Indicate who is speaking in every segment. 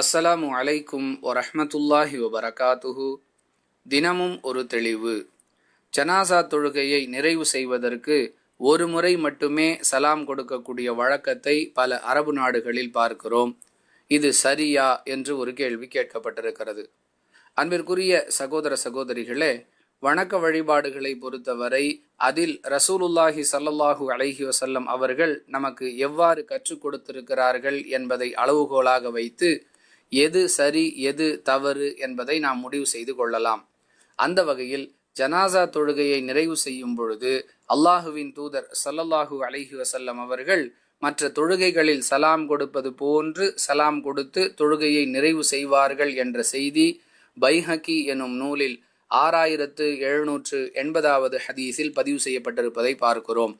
Speaker 1: அஸ்ஸலாமு அலைக்கும் வரஹ்மத்துல்லாஹி வபரகாத்துஹு. தினமும் ஒரு தெளிவு. ஜனாசா தொழுகையை நிறைவு செய்வதற்கு ஒரு முறை மட்டுமே சலாம் கொடுக்கக்கூடிய வழக்கத்தை பல அரபு நாடுகளில் பார்க்கிறோம். இது சரியா என்று ஒரு கேள்வி கேட்கப்பட்டிருக்கிறது. அன்பிற்குரிய சகோதர சகோதரிகளே வணக்க வழிபாடுகளை பொறுத்தவரை அதில் ரசூலுல்லாஹி சல்லல்லாஹு அலஹி வசல்லம் அவர்கள் நமக்கு எவ்வாறு கற்றுக் கொடுத்திருக்கிறார்கள் என்பதை அளவுகோலாக வைத்து எது சரி எது தவறு என்பதை நாம் முடிவு செய்து கொள்ளலாம். அந்த வகையில் ஜனாசா தொழுகையை நிறைவு செய்யும் பொழுது அல்லாஹுவின் தூதர் சல்லல்லாஹு அலஹி வசல்லம் அவர்கள் மற்ற தொழுகைகளில் சலாம் கொடுப்பது போன்று சலாம் கொடுத்து தொழுகையை நிறைவு செய்வார்கள் என்ற செய்தி பைஹக்கி எனும் நூலில் ஆறாயிரத்து எழுநூற்று எண்பதாவது ஹதீஸில் பதிவு செய்யப்பட்டிருப்பதை பார்க்கிறோம்.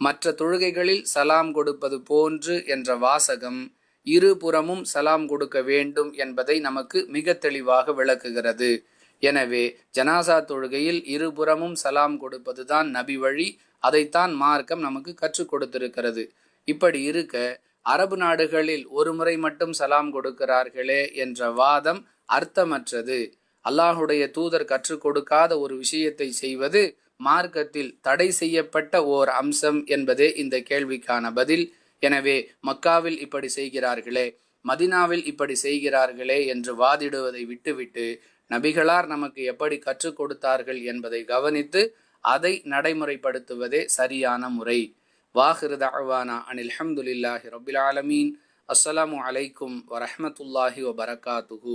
Speaker 1: மற்ற தொழுகைகளில் சலாம் கொடுப்பது போன்று என்ற வாசகம் இருபுறமும் சலாம் கொடுக்க வேண்டும் என்பதை நமக்கு மிக தெளிவாக விளக்குகிறது. எனவே ஜனாசா தொழுகையில் இருபுறமும் சலாம் கொடுப்பதுதான் நபி வழி அதைத்தான் மார்க்கம் நமக்கு கற்றுக் கொடுத்திருக்கிறது. இப்படி இருக்க அரபு நாடுகளில் ஒரு முறை மட்டும் சலாம் கொடுக்கிறார்களே என்ற வாதம் அர்த்தமற்றது. அல்லாஹுடைய தூதர் கற்றுக் கொடுக்காத ஒரு விஷயத்தை செய்வது மார்க்கத்தில் தடை செய்யப்பட்ட ஓர் அம்சம் என்பதே இந்த கேள்விக்கான பதில். எனவே மக்காவில் இப்படி செய்கிறார்களே மதினாவில் இப்படி செய்கிறார்களே என்று வாதிடுவதை விட்டுவிட்டு நபிகளார் நமக்கு எப்படி கற்றுக் கொடுத்தார்கள் என்பதை கவனித்து அதை நடைமுறைப்படுத்துவதே சரியான முறை. வாஹிருதாவானா அனில் அஹமதுல்லாஹி ரபில் ஆலமீன். அஸ்ஸலாமு அலைக்கும் வரஹ்மத்துல்லாஹி வபரகாத்துஹு.